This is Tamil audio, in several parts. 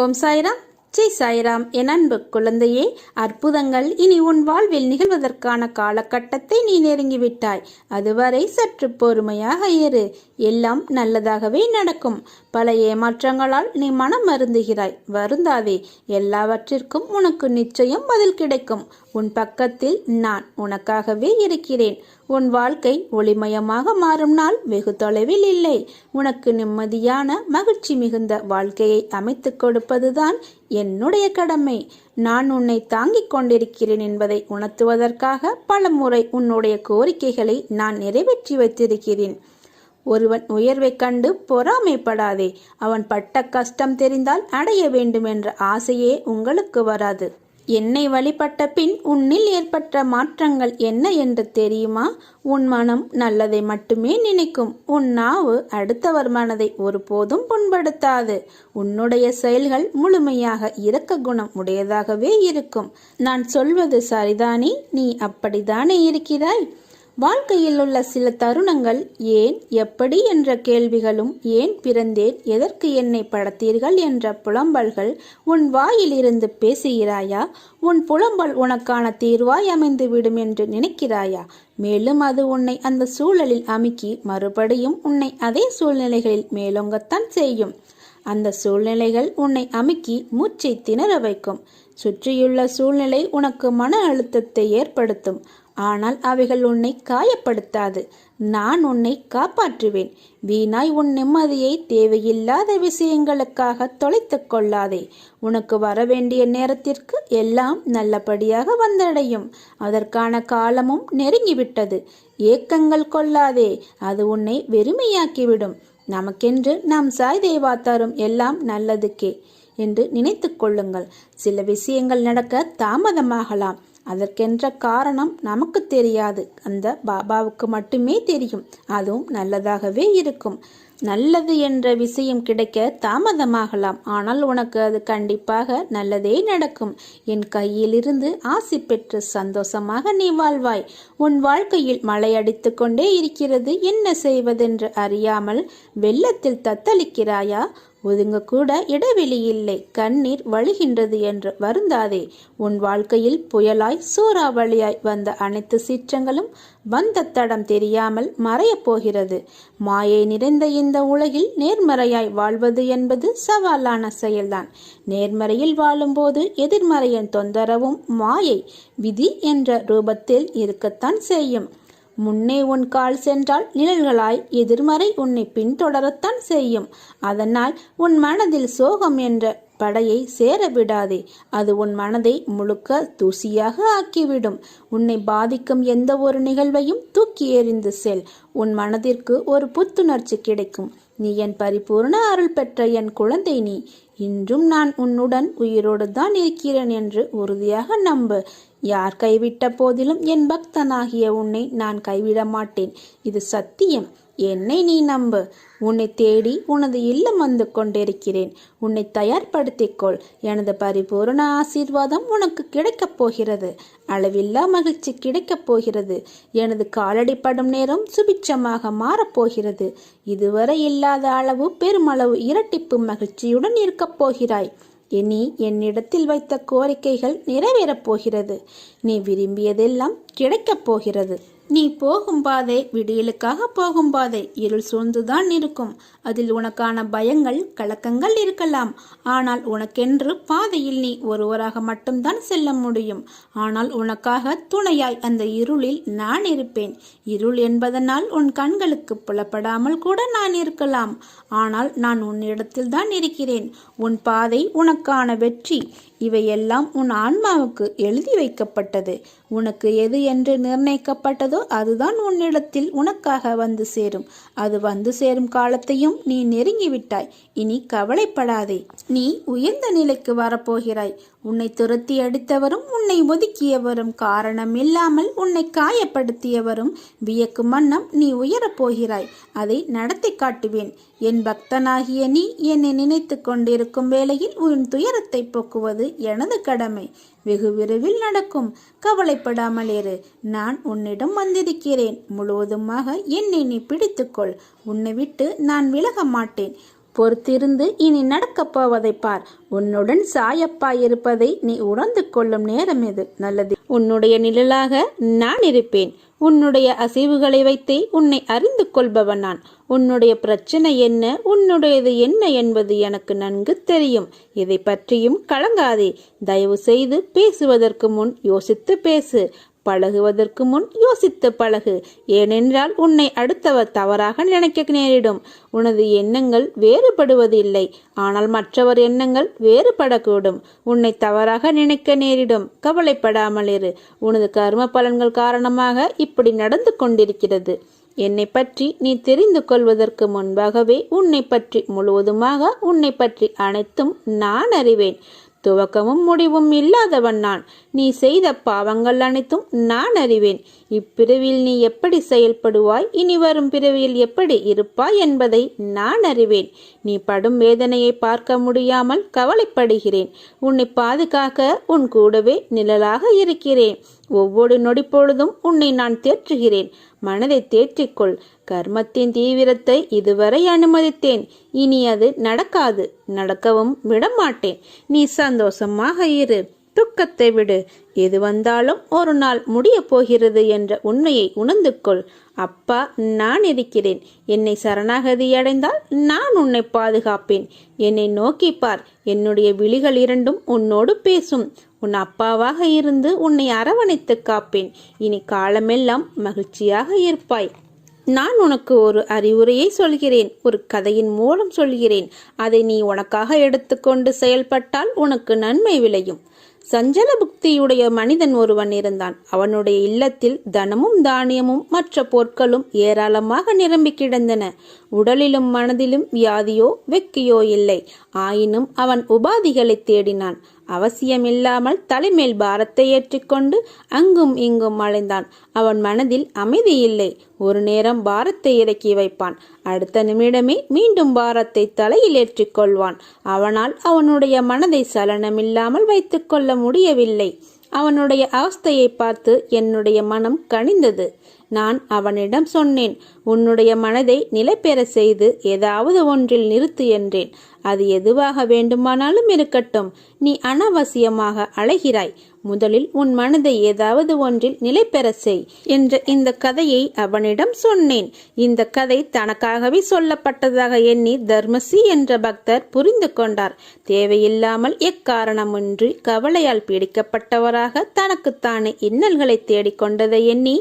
ஓம் சாய்ராம். ஜெய் சாய்ராம். என் அன்பு குழந்தையே அற்புதங்கள் இனி உன் வாழ்வில் நிகழ்வதற்கான காலகட்டத்தை நீ நெருங்கிவிட்டாய். அதுவரை சற்று பொறுமையாக ஏறு எல்லாம் நல்லதாகவே நடக்கும். பல ஏமாற்றங்களால் நீ மனம் வருந்துகிறாய். வருந்தாதே எல்லாவற்றிற்கும் உனக்கு நிச்சயம் பதில் கிடைக்கும். உன் பக்கத்தில் நான் உனக்காகவே இருக்கிறேன். உன் வாழ்க்கை ஒளிமயமாக மாறும் நாள் வெகு தொலைவில் இல்லை. உனக்கு நிம்மதியான மகிழ்ச்சி மிகுந்த வாழ்க்கையை அமைத்துக் கொடுப்பதுதான் என்னுடைய கடமை. நான் உன்னை தாங்கிக் கொண்டிருக்கிறேன் என்பதை உணர்த்துவதற்காக பல முறை உன்னுடைய கோரிக்கைகளை நான் நிறைவேற்றி வைத்திருக்கிறேன். ஒருவன் உயர்வைக் கண்டு பொறாமைப்படாதே. அவன் பட்ட கஷ்டம் தெரிந்தால் அடைய வேண்டும் என்ற ஆசையே உங்களுக்கு வராது. என்னை வழிபட்ட பின் உன்னில் ஏற்பட்ட மாற்றங்கள் என்ன என்று தெரியுமா? உன் மனம் நல்லதை மட்டுமே நினைக்கும். உன் நாவு அடுத்தவர் மனதை ஒருபோதும் புண்படுத்தாது. உன்னுடைய செயல்கள் முழுமையாக இரக்க குணம் உடையதாகவே இருக்கும். நான் சொல்வது சரிதானே? நீ அப்படித்தானே இருக்கிறாய்? வாழ்க்கையில் உள்ள சில தருணங்கள் ஏன் எப்படி என்ற கேள்விகளும் ஏன் பிறந்தேன் எதற்கு என்னை படத்தீர்கள் என்ற புலம்பல்கள் உன் வாயிலிருந்து பேசுகிறாயா? உன் புலம்பல் உனக்கான தீர்வாய் அமைந்து விடும் என்று நினைக்கிறாயா? மேலும் அது உன்னை அந்த சூழலில் அமுக்கி மறுபடியும் உன்னை அதே சூழ்நிலைகளில் மேலோங்கத்தான் செய்யும். அந்த சூழ்நிலைகள் உன்னை அமுக்கி மூச்சை திணற வைக்கும். சுற்றியுள்ள சூழ்நிலை உனக்கு மன அழுத்தத்தை ஏற்படுத்தும். ஆனால் அவைகள் உன்னை காயப்படுத்தாது. நான் உன்னை காப்பாற்றுவேன். வீணாய் உன் நிம்மதியை தேவையில்லாத விஷயங்களுக்காக தொலைத்து கொள்ளாதே. உனக்கு வரவேண்டிய நேரத்திற்கு எல்லாம் நல்லபடியாக வந்தடையும். அதற்கான காலமும் நெருங்கிவிட்டது. ஏக்கங்கள் கொள்ளாதே. அது உன்னை வெறுமையாக்கிவிடும். நமக்கென்று நாம் சாய் தேவா தரும் எல்லாம் நல்லதுக்கே என்று நினைத்து கொள்ளுங்கள். சில விஷயங்கள் நடக்க தாமதமாகலாம். அதற்கென்ற காரணம் நமக்கு தெரியாது. அந்த பாபாவுக்கு மட்டுமே தெரியும். அதுவும் நல்லதாகவே இருக்கும். நல்லது என்ற விஷயம் கிடைக்க தாமதமாகலாம். ஆனால் உனக்கு அது கண்டிப்பாக நல்லதே நடக்கும். என் கையிலிருந்து ஆசி பெற்று சந்தோஷமாக நீ வாழ்வாய். உன் வாழ்க்கையில் மழை அடித்து கொண்டே இருக்கிறது. என்ன செய்வதென்று அறியாமல் வெள்ளத்தில் தத்தளிக்கிறாயா? ஒதுங்க கூட இடைவெளி இல்லை. கண்ணீர் வழிகின்றது என்று வருந்தாதே. உன் வாழ்க்கையில் புயலாய் சூறாவளியாய் வந்த அனைத்து சீற்றங்களும் வந்த தடம் தெரியாமல் மறையப் போகிறது. மாயை நிறைந்த இந்த உலகில் நேர்மறையாய் வாழ்வது என்பது சவாலான செயல்தான். நேர்மறையில் வாழும்போது எதிர்மறையின் தொந்தரவும் மாயை விதி என்ற ரூபத்தில் இருக்கத்தான் செய்யும். முன்னே உன் கால் சென்றால் நிழல்களாய் எதிர்மறை உன்னை பின்தொடரத்தான் செய்யும். அதனால் உன் மனதில் சோகம் என்ற படையை சேர விடாதே. அது உன் மனதை முழுக்க தூசியாக ஆக்கிவிடும். உன்னை பாதிக்கும் எந்த ஒரு நிகழ்வையும் தூக்கி எறிந்து செல். உன் மனதிற்கு ஒரு புத்துணர்ச்சி கிடைக்கும். நீ என் பரிபூர்ண அருள் பெற்ற என் குழந்தை நீ. இன்றும் நான் உன்னுடன் உயிரோடு தான் இருக்கிறேன் என்று உறுதியாக நம்பு. யார் கைவிட்ட போதிலும் என் பக்தனாகிய உன்னை நான் கைவிட மாட்டேன். இது சத்தியம். என்னை நீ நம்பு. உன்னை தேடி உனது இல்லம் வந்து கொண்டிருக்கிறேன். உன்னை தயார்படுத்திக்கொள். எனது பரிபூரண ஆசீர்வாதம் உனக்கு கிடைக்கப் போகிறது. அளவில்லா மகிழ்ச்சி கிடைக்கப் போகிறது. எனது காலடிப்படும் நேரம் சுபிட்சமாக மாறப்போகிறது இதுவரை இல்லாத அளவு பெருமளவு இரட்டிப்பு மகிழ்ச்சியுடன் இருக்கப் போகிறாய். இனி என்னிடத்தில் வைத்த கோரிக்கைகள் நிறைவேறப் போகிறது. நீ விரும்பியதெல்லாம் கிடைக்கப் போகிறது. நீ போகும் பாதை விடியலுக்காக போகும் பாதை இருள் சூழ்ந்துதான் இருக்கும். அதில் உனக்கான பயங்கள் கலக்கங்கள் இருக்கலாம். ஆனால் உனக்கென்று பாதையில் நீ ஒருவராக மட்டும்தான் செல்ல முடியும். ஆனால் உனக்காக துணையாய் அந்த இருளில் நான் இருப்பேன். இருள் என்பதனால் உன் கண்களுக்கு புலப்படாமல் கூட நான் இருக்கலாம். ஆனால் நான் உன்னிடத்தில் தான் இருக்கிறேன். உன் பாதை உனக்கான வெற்றி. இவையெல்லாம் உன் ஆன்மாவுக்கு எழுதி வைக்கப்பட்டது. உனக்கு எது என்று நிர்ணயிக்கப்பட்டதோ அதுதான் உன்னிடத்தில் உனக்காக வந்து சேரும். அது வந்து சேரும் காலத்தையும் நீ நெருங்கிவிட்டாய். இனி கவலைப்படாதே. நீ உயர்ந்த நிலைக்கு வரப்போகிறாய். உன்னை துரத்தி அடித்தவரும் உன்னை ஒதுக்கியவரும். காரணம் இல்லாமல் உன்னை காயப்படுத்தியவரும். வியக்கும் வண்ணம் நீ உயரப் போகிறாய் அதை நடத்தி காட்டுவேன். என் பக்தனாகிய நீ என்னை நினைத்து கொண்டிருக்கும் வேளையில் உன் துயரத்தை போக்குவது எனது கடமை. வெகு விரைவில் நடக்கும். கவலைப்படாமல் இரு. நான் உன்னிடம் வந்திருக்கிறேன். முழுவதுமாக என்னை நீ பிடித்துக்கொள். உன்னை விட்டு நான் விலக மாட்டேன். பொறுத்திருந்து இனி நடக்கப் போவதை பார். உன்னுடன் சாயப்பா இருப்பதை நீ உணர்ந்து கொள்ளும் நேரம் இது. நல்லது. உன்னுடைய நிழலாக நான் இருப்பேன். உன்னுடைய அசைவுகளை வைத்தே உன்னை அறிந்து கொள்பவன் நான். உன்னுடைய பிரச்சனை என்ன? உன்னுடையது என்ன என்பது எனக்கு நன்கு தெரியும். இதை பற்றியும் கலங்காதே. தயவு செய்து பேசுவதற்கு முன் யோசித்து பேசு. பழகுவதற்கு முன் யோசித்து பழகு. ஏனென்றால் உன்னை அடுத்தவர் தவறாக நினைக்க நேரிடும். உனது எண்ணங்கள் வேறுபடுவதில்லை. ஆனால் மற்றவர் எண்ணங்கள் வேறுபடக்கூடும். உன்னை தவறாக நினைக்க நேரிடும். கவலைப்படாமல் இரு. உனது கர்ம பலன்கள் காரணமாக இப்படி நடந்து கொண்டிருக்கிறது. என்னை பற்றி நீ தெரிந்து கொள்வதற்கு முன்பாகவே உன்னை பற்றி முழுவதுமாக உன்னை பற்றி அனைத்தும் நான் அறிவேன். துவக்கமும் முடிவும் இல்லாதவன் நான். நீ செய்த பாவங்கள் அனைத்தும் நான் அறிவேன். இப்பிறவியில் நீ எப்படி செயல்படுவாய்? இனி வரும் பிறவியில் எப்படி இருப்பாய் என்பதை நான் அறிவேன். நீ படும் வேதனையை பார்க்க முடியாமல் கவலைப்படுகிறேன். உன்னை பாதுகாக்க உன் கூடவே நிழலாக இருக்கிறேன். ஒவ்வொரு நொடி பொழுதும் உன்னை நான் தேற்றுகிறேன். மனதை தேற்றிக்கொள். கர்மத்தின் தீவிரத்தை இதுவரை அனுமதித்தேன். இனி அது நடக்காது. நடக்கவும் விடமாட்டேன். நீ சந்தோஷமாக இரு. துக்கத்தை விடு. எது வந்தாலும் ஒரு நாள் முடியப் போகிறது என்ற உண்மையை உணர்ந்து கொள் அப்பா நான் இருக்கிறேன். என்னை சரணாகதி அடைந்தால் நான் உன்னை பாதுகாப்பேன். என்னை நோக்கி பார். என்னுடைய விழிகள் இரண்டும் உன்னோடு பேசும். உன் அப்பாவாக இருந்து உன்னை அரவணைத்து காப்பேன். இனி காலமெல்லாம் மகிழ்ச்சியாக இருப்பாய். நான் உனக்கு ஒரு அறிவுரையை சொல்கிறேன். ஒரு கதையின் மூலம் சொல்கிறேன். அதை நீ உனக்காக எடுத்துக்கொண்டு செயல்பட்டால் உனக்கு நன்மை விளையும். சஞ்சல புக்தியுடைய மனிதன் ஒருவன் இருந்தான். அவனுடைய இல்லத்தில் தனமும் தானியமும் மற்ற பொருட்களும் ஏராளமாக நிரம்பி கிடந்தன. உடலிலும் மனதிலும் வியாதியோ வெக்கியோ இல்லை. ஆயினும் அவன் உபாதிகளை தேடினான். அவசியமில்லாமல் தலைமேல் பாரத்தை ஏற்றிக்கொண்டு அங்கும் இங்கும் அலைந்தான். அவன் மனதில் அமைதி இல்லை. ஒரு நேரம் பாரத்தை இறக்கி வைப்பான். அடுத்த நிமிடமே மீண்டும் பாரத்தை தலையில் ஏற்றிக்கொள்வான். அவனால் அவனுடைய மனதை சலனமில்லாமல் வைத்துக்கொள்ள முடியவில்லை. அவனுடைய அவஸ்தையை பார்த்து என்னுடைய மனம் கனிந்தது. நான் அவனிடம் சொன்னேன் உன்னுடைய மனதை நிலைபெற செய்து ஏதாவது ஒன்றில் நிறுத்து என்றேன். அது எதுவாக வேண்டுமானாலும் இருக்கட்டும் நீ அனாவசியமாக அழைகிறாய் முதலில் உன் மனதை ஏதாவது ஒன்றில் நிலை பெற செய் என்ற இந்த கதையை அவனிடம் சொன்னேன். இந்த கதை தனக்காகவே சொல்லப்பட்டதாக எண்ணி தர்மசி என்ற பக்தர் புரிந்து கொண்டார். தேவையில்லாமல் எக்காரணமின்றி கவலையால் பீடிக்கப்பட்டவராக தனக்குத்தானே இன்னல்களை தேடிக்கொண்டதை எண்ணி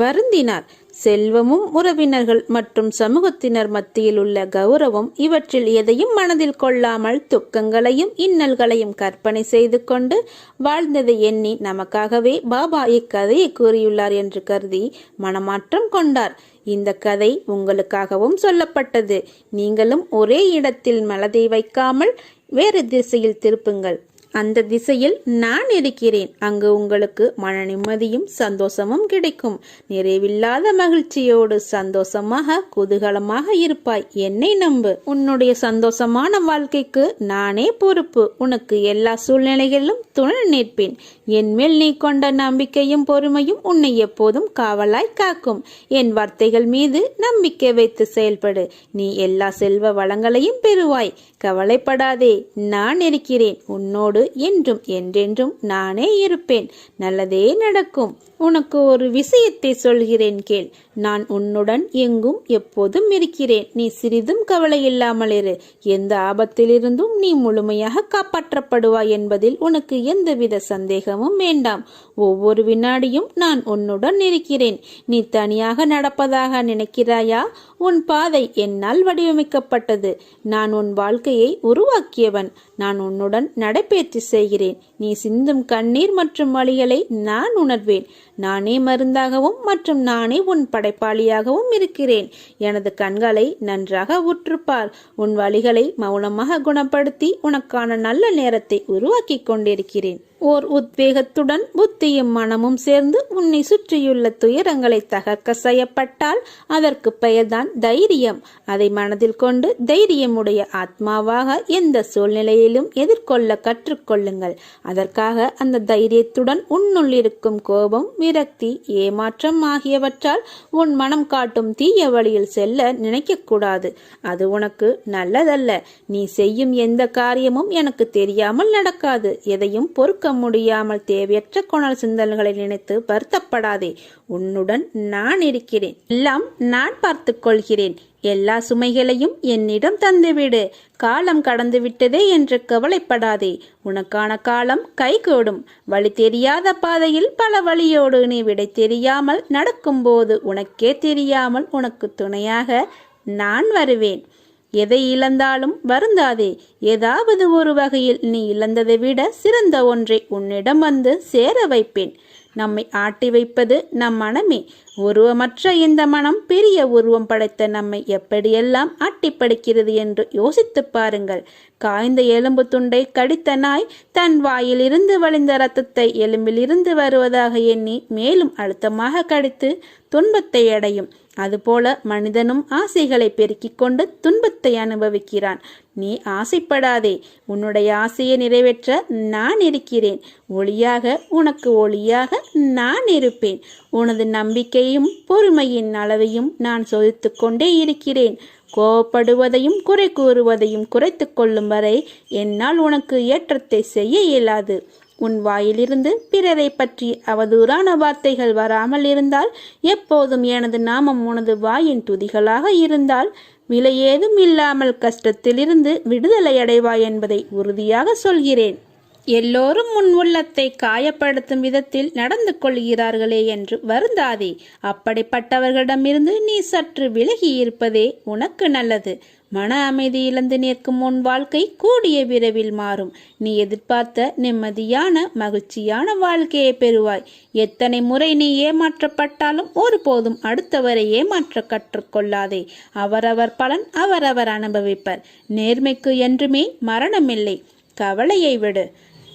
வருந்தினார். செல்வமும் உறவினர்கள் மற்றும் சமூகத்தினர் மத்தியில் உள்ள கௌரவம் இவற்றில் எதையும் மனதில் கொள்ளாமல் துக்கங்களையும் இன்னல்களையும் கற்பனை செய்து கொண்டு வாழ்ந்ததை எண்ணி நமக்காகவே பாபா இக்கதையை கூறியுள்ளார் என்று கருதி மனமாற்றம் கொண்டார். இந்த கதை உங்களுக்காகவும் சொல்லப்பட்டது. நீங்களும் ஒரே இடத்தில் மனதை வைக்காமல் வேறு திசையில் திருப்புங்கள். அந்த திசையில் நான் இருக்கிறேன். அங்கு உங்களுக்கு மன நிம்மதியும் சந்தோஷமும் கிடைக்கும். நிறைவில்லாத மகிழ்ச்சியோடு சந்தோஷமாக குதூகலமாக இருப்பாய். என்னை நம்பு. உன்னுடைய சந்தோஷமான வாழ்க்கைக்கு நானே பொறுப்பு. உனக்கு எல்லா சூழ்நிலைகளிலும் துணை நிற்பேன். என் மேல் நீ கொண்ட நம்பிக்கையும் பொறுமையும் உன்னை எப்போதும் காவலாய் காக்கும். என் வார்த்தைகள் மீது நம்பிக்கை வைத்து செயல்படு. நீ எல்லா செல்வ வளங்களையும் பெறுவாய். கவலைப்படாதே. நான் இருக்கிறேன். உன்னோடு என்றும் என்றென்றும் நானே இருப்பேன். நல்லதே நடக்கும். உனக்கு ஒரு விஷயத்தை சொல்கிறேன் கேள். நான் உன்னுடன் எங்கும் எப்போதும் இருக்கிறேன். நீ சிறிதும் கவலை இல்லாமல் இரு. எந்த ஆபத்திலிருந்தும் நீ முழுமையாக காப்பாற்றப்படுவாய் என்பதில் உனக்கு எந்தவித சந்தேகமும் வேண்டாம். ஒவ்வொரு வினாடியும் நான் உன்னுடன் இருக்கிறேன். நீ தனியாக நடப்பதாக நினைக்கிறாயா? உன் பாதை என்னால் வடிவமைக்கப்பட்டது. நான் உன் வாழ்க்கையை உருவாக்கியவன். நான் உன்னுடன் நடைபயிற்சி செய்கிறேன். நீ சிந்தும் கண்ணீர் மற்றும் வழிகளை நான் உணர்வேன். நானே மருந்தாகவும் மற்றும் நானே உன் படைப்பாளியாகவும் இருக்கிறேன். எனது கண்களை நன்றாக உற்றுப்பார். உன் வழிகளை மௌனமாக குணப்படுத்தி உனக்கான நல்ல நேரத்தை உருவாக்கி கொண்டிருக்கிறேன். ஓர் உத்வேகத்துடன் புத்தியும் மனமும் சேர்ந்து உன்னை சுற்றியுள்ள துயரங்களை தகர்க்க செய்யப்பட்டால் அதற்கு பெயர்தான் தைரியம். அதை மனதில் கொண்டு தைரியமுடைய ஆத்மாவாக எந்த சூழ்நிலையிலும் எதிர்கொள்ள கற்றுக்கொள்ளுங்கள். அதற்காக அந்த தைரியத்துடன் உன்னுள் இருக்கும் கோபம் விரக்தி ஏமாற்றம் ஆகியவற்றால் உன் மனம் காட்டும் தீய வழியில் செல்ல நினைக்கக்கூடாது. அது உனக்கு நல்லதல்ல. நீ செய்யும் எந்த காரியமும் எனக்கு தெரியாமல் நடக்காது. எதையும் பொறுக்க முடியாமல் தேவையற்ற குணல் சிந்தல்களை நினைத்து வருத்தப்படாதே. உன்னுடன் நான் இருக்கிறேன். எல்லாம் நான் பார்த்து கொள்கிறேன். எல்லா சுமைகளையும் என்னிடம் தந்துவிடு. காலம் கடந்து விட்டதே என்று கவலைப்படாதே. உனக்கான காலம் கைகூடும். வழி தெரியாத பாதையில் பல வழியோடு நீ விடை தெரியாமல் நடக்கும்போது உனக்கே தெரியாமல் உனக்கு துணையாக நான் வருவேன். எதை இழந்தாலும் வருந்தாதே. ஏதாவது ஒரு வகையில் நீ இழந்ததை விட சிறந்த ஒன்றை உன்னிடம் வந்து சேர வைப்பேன். நம்மை ஆட்டி வைப்பது நம் மனமே. உருவமற்ற இந்த மனம் பெரிய உருவம் படைத்த நம்மை எப்படியெல்லாம் ஆட்டி படைக்கிறது என்று யோசித்துப் பாருங்கள். காய்ந்த எலும்பு துண்டை கடித்த நாய் தன் வாயிலிருந்து வழிந்த ரத்தத்தை எலும்பிலிருந்து வருவதாக எண்ணி மேலும் அழுத்தமாக கடித்து துன்பத்தை அடையும். அதுபோல மனிதனும் ஆசைகளை பெருக்கிக் கொண்டு துன்பத்தை அனுபவிக்கிறான். நீ ஆசைப்படாதே. உன்னுடைய ஆசையை நிறைவேற்ற நான் இருக்கிறேன். ஒளியாக உனக்கு ஒளியாக நான் இருப்பேன். உனது நம்பிக்கையும் பொறுமையின் அளவையும் நான் சோதித்து கொண்டே இருக்கிறேன். கோபப்படுவதையும் குறை கூறுவதையும் குறைத்து கொள்ளும் வரை என்னால் உனக்கு ஏற்றத்தை செய்ய இயலாது. உன் வாயிலிருந்து பிறரை பற்றி அவதூறான வார்த்தைகள் வராமல் இருந்தால் எப்போதும் எனது நாமம் உனது வாயின் துதிகளாக இருந்தால் விலை ஏதும் இல்லாமல் கஷ்டத்திலிருந்து விடுதலை அடைவாய் என்பதை உறுதியாக சொல்கிறேன். எல்லோரும் உன் உள்ளத்தை காயப்படுத்தும் விதத்தில் நடந்து கொள்கிறார்களே என்று வருந்தாதே. அப்படிப்பட்டவர்களிடமிருந்து நீ சற்று விலகி இருப்பதே உனக்கு நல்லது. மன அமைதி இழந்து நிற்கும் உன் வாழ்க்கை கூடிய விரைவில் மாறும். நீ எதிர்பார்த்த நிம்மதியான மகிழ்ச்சியான வாழ்க்கையை பெறுவாய். எத்தனை முறை நீ ஏமாற்றப்பட்டாலும் ஒருபோதும் அடுத்தவரை ஏமாற்ற கற்றுக்கொள்ளாதே. அவரவர் பலன் அவரவர் அனுபவிப்பர். நேர்மைக்கு என்றுமே மரணமில்லை. கவலையை விடு.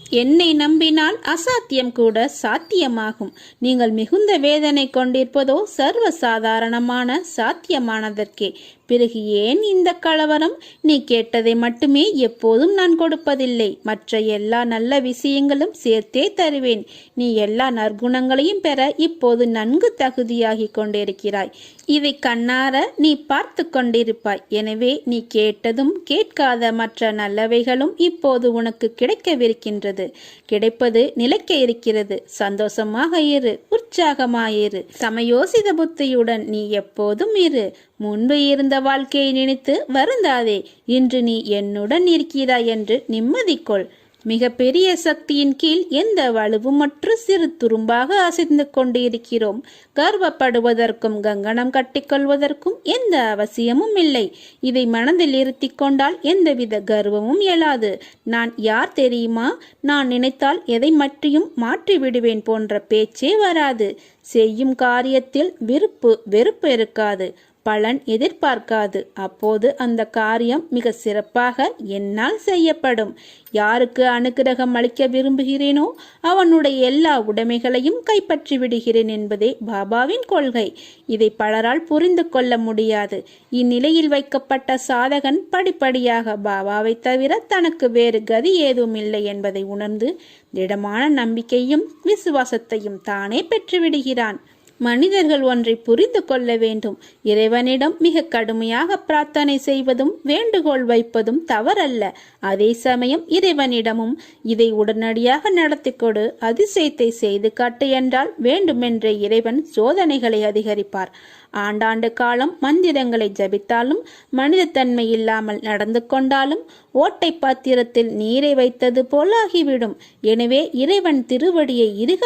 என்னை நம்பினால் அசாத்தியம் கூட சாத்தியமாகும். நீங்கள் மிகுந்த வேதனை கொண்டிருப்பதோ சர்வ சாதாரணமான சாத்தியமானதற்கே. பிறகு ஏன் இந்த கலவரம்? நீ கேட்டதை மட்டுமே எப்போதும் நான் கொடுப்பதில்லை. மற்ற எல்லா நல்ல விஷயங்களும் சேர்த்தே தருவேன். நீ எல்லா நற்குணங்களையும் பெற இப்போது நன்கு தகுதியாகி கொண்டிருக்கிறாய். இதை கண்ணார நீ பார்த்து கொண்டிருப்பாய். எனவே நீ கேட்டதும் கேட்காத மற்ற நல்லவைகளும் இப்போது உனக்கு கிடைக்கவிருக்கின்றது. கிடைப்பது நிலைக்க இருக்கிறது. சந்தோஷமாக இரு உற்சாகமாயிரு. சமயோசித புத்தியுடன் நீ எப்போதும் இரு. முன்பு இருந்த வாழ்க்கையை நினைத்து வருந்தாதே இன்று நீ என்னுடன் இருக்கிறாய் என்று நிம்மதி கொள் மிக பெரிய சக்தியின் கீழ் எந்த வலுவுமற்று சிறு துரும்பாக அசைந்து கொண்டிருக்கிறோம். கர்வப்படுவதற்கும் கங்கணம் கட்டிக்கொள்வதற்கும் எந்த அவசியமும் இல்லை. இதை மனதில் இருத்தி கொண்டால் எந்தவித கர்வமும் இயலாது. நான் யார் தெரியுமா? நான் நினைத்தால் எதை மற்றியும் மாற்றி விடுவேன் போன்ற பேச்சே வராது. செய்யும் காரியத்தில் விருப்பு வெறுப்பு இருக்காது. பலன் எதிர்பார்க்காது. அப்போது அந்த காரியம் மிக சிறப்பாக என்னால் செய்யப்படும். யாருக்கு அனுகிரகம் அளிக்க விரும்புகிறேனோ அவனுடைய எல்லா உடைமைகளையும் கைப்பற்றி விடுகிறேன் என்பதே பாபாவின் கொள்கை. இதை பலரால் புரிந்து கொள்ள முடியாது. இந்நிலையில் வைக்கப்பட்ட சாதகன் படிப்படியாக பாபாவை தவிர தனக்கு வேறு கதி ஏதும் இல்லை என்பதை உணர்ந்து திடமான நம்பிக்கையும் விசுவாசத்தையும் தானே பெற்றுவிடுகிறான். மனிதர்கள் ஒன்றை புரிந்து கொள்ள வேண்டும். இறைவனிடம் மிக கடுமையாக பிரார்த்தனை செய்வதும் வேண்டுகோள் வைப்பதும் தவறல்ல. அதே சமயம் இறைவனிடமும் இதை உடனடியாக நடத்தி கொடு அதிசயத்தை செய்து காட்டு என்றால் வேண்டுமென்றே இறைவன் சோதனைகளை அதிகரிப்பார். ஆண்டாண்டு காலம் மந்திரங்களை ஜபித்தாலும் மனிதத்தன்மை இல்லாமல் நடந்து கொண்டாலும் ஓட்டை பாத்திரத்தில் நீரை வைத்தது போலாகிவிடும். எனவே இறைவன் திருவடியை இறுக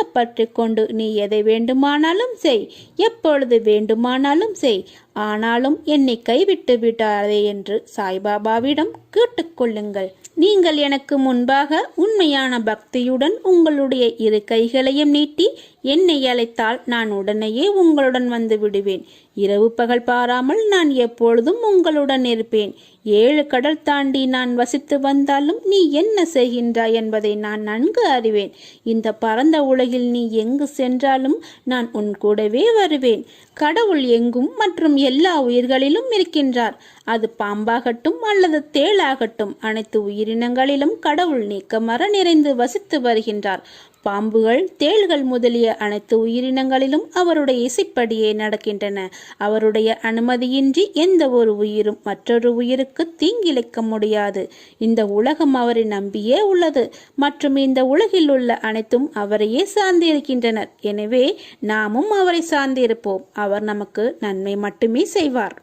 கொண்டு நீ எதை வேண்டுமானாலும் செய் எப்பொழுது வேண்டுமானாலும் செய் ஆனாலும் என்னை கைவிட்டு விடாதே என்று சாய்பாபாவிடம் கேட்டுக்கொள்ளுங்கள் நீங்கள் எனக்கு முன்பாக உண்மையான பக்தியுடன் உங்களுடைய இரு கைகளையும் நீட்டி என்னை அழைத்தால் நான் உடனேயே உங்களுடன் வந்து விடுவேன். இரவு பகல் பாராமல் நான் எப்பொழுதும் உங்களுடன் இருப்பேன். ஏழு கடல் தாண்டி நான் வசித்து வந்தாலும் நீ என்ன செய்கின்றாய் என்பதை நான் நன்கு அறிவேன். இந்த பரந்த உலகில் நீ எங்கு சென்றாலும் நான் உன் கூடவே வருவேன். கடவுள் எங்கும் மற்றும் எல்லா உயிர்களிலும் இருக்கின்றார். அது பாம்பாகட்டும் அல்லது தேளாகட்டும் அனைத்து உயிரினங்களிலும் கடவுள் நீக்கமர நிறைந்து வசித்து வருகின்றார். பாம்புகள் தேள்கள் முதலிய அனைத்து உயிரினங்களிலும் அவருடைய இசைப்படியே நடக்கின்றன. அவருடைய அனுமதியின்றி எந்த ஒரு உயிரும் மற்றொரு உயிருக்கு தீங்கிழைக்க முடியாது. இந்த உலகம் அவரை நம்பியே உள்ளது. மற்றும் இந்த உலகில் உள்ள அனைத்தும் அவரையே சார்ந்திருக்கின்றனர். எனவே நாமும் அவரை சார்ந்திருப்போம். அவர் நமக்கு நன்மை மட்டுமே செய்வார்.